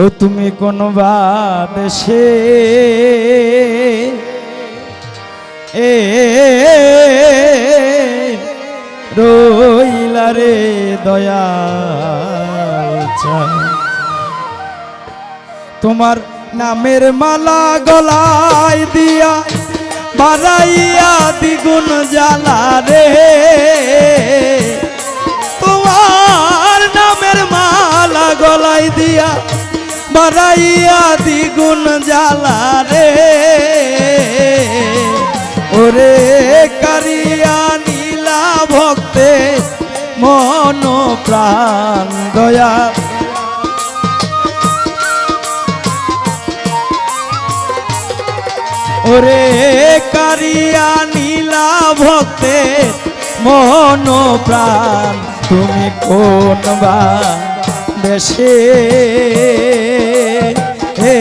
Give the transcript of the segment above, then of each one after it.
ও তুমি কোন বা দেশে এ রইলা রে দয়া তোমার নামের মালা গলায় দিয়া বাড়াইয়া দ্বিগুণ জ্বালা রে। তোমার নামের মালা গলায় দিয়া বাড়াইয়া দ্বিগুণ জ্বালা রে। ওরে কারিয়া নীলা ভক্তে, মন প্রাণ দয়া। ওরে কারিয়া নীলা ভক্তে, মন প্রাণ, তুমি কোন বা দেশে হে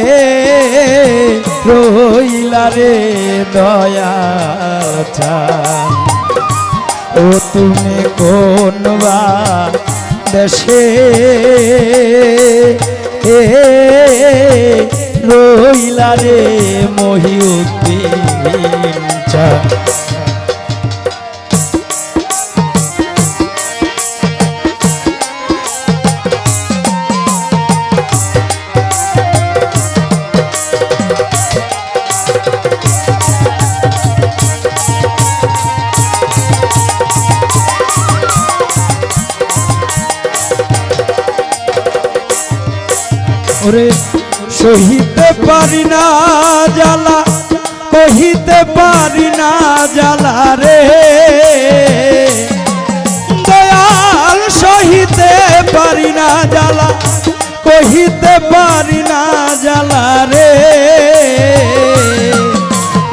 রইলা রে চান ও তুমি কোন দেশে এ রইলা রে মহিউদ্দিন চা। ওরে সহিতে পারি না জ্বালা, কহিতে পারি না জ্বালা রে। দয়াল সহিতে পারি না জ্বালা, কহিতে পারি না জ্বালা রে।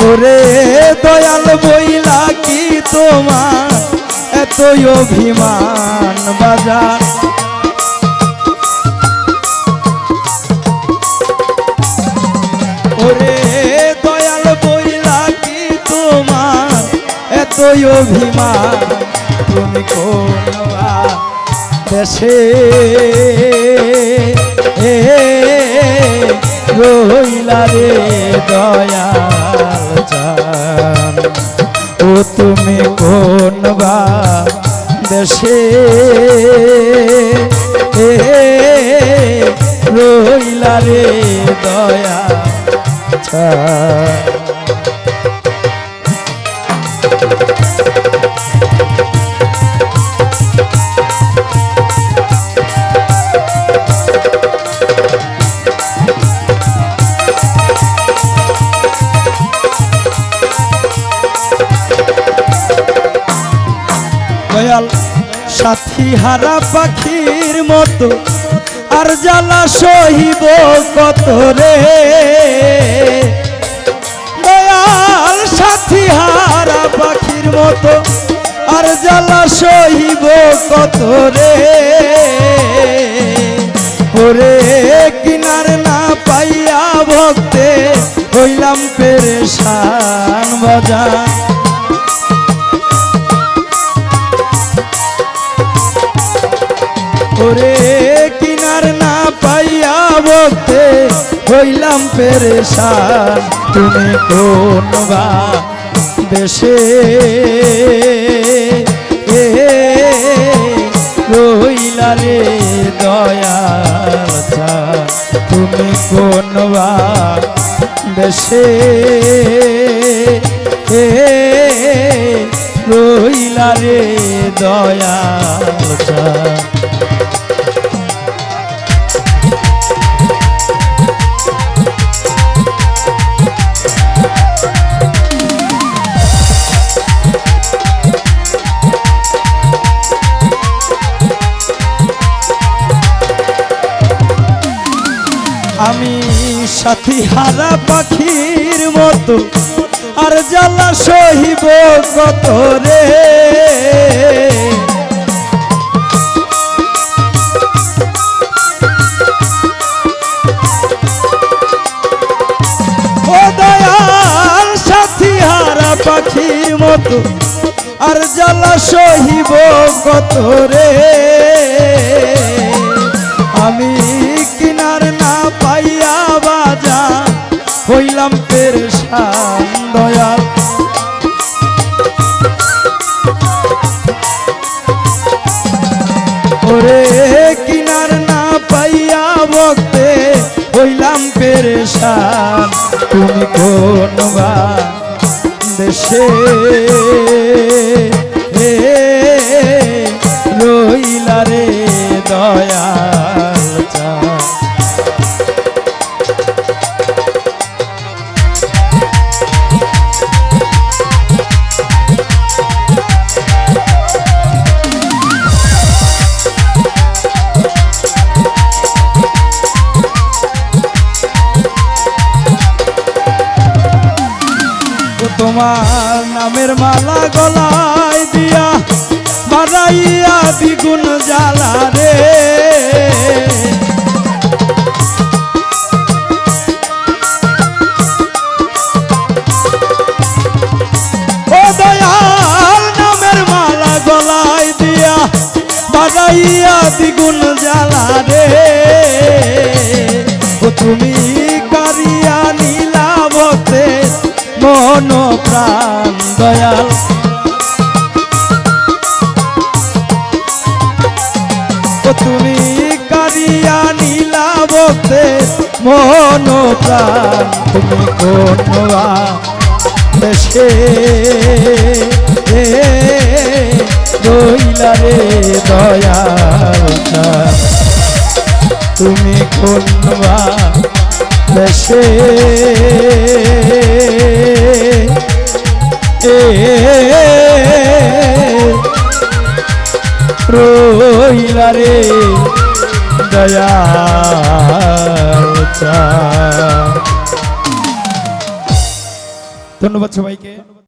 ওরে, দয়াল বইলা কি তোমার, এতই অভিমান বাজার। এতই অভিমান? তুমি কোন বা দেশে এ রইলা রে দয়াল চান। ও তুমি কোন বা দেশে এ রইলা রে দয়া দয়াল সাথী হারা পাখির মতো আর জ্বালা সহিব কত রে? মতো আর জ্বালা সহিব কত রে? ওরে কিনার না পাইয়া ভক্তে হইলাম পেরেশান বাজার ওরে কিনার না পাইয়া বলতে হইলাম পেরেশান। তুমি কোন বা এ রইলা রে দয়াল চান। তুমি কোন বা দেশে এ রইলা রে দয়াল আমি সাথী হারা পাখির মতো, আর জ্বালা সহিব কত রে? মতো, আর জ্বালা সহিব কত রে? আমি কিনার বাজান হইলাম পেরেশান দয়াল। ওরে কিনার না পাইয়া বকতে হইলাম পেরেশান। তুমি কোন দেশে তোমার নামের মালা গলায় দিয়া বাড়াইয়া দ্বিগুণ জ্বালা রে। দ্বিগুণ তুমি কারিয়া নীলাবতে মন প্রাণ তুমি কোনবা দেশে রইলা রে চাঁদ। তুমি কোনবা দেশে রইলা রে দয়া। ধন্যবাদ সবাইকে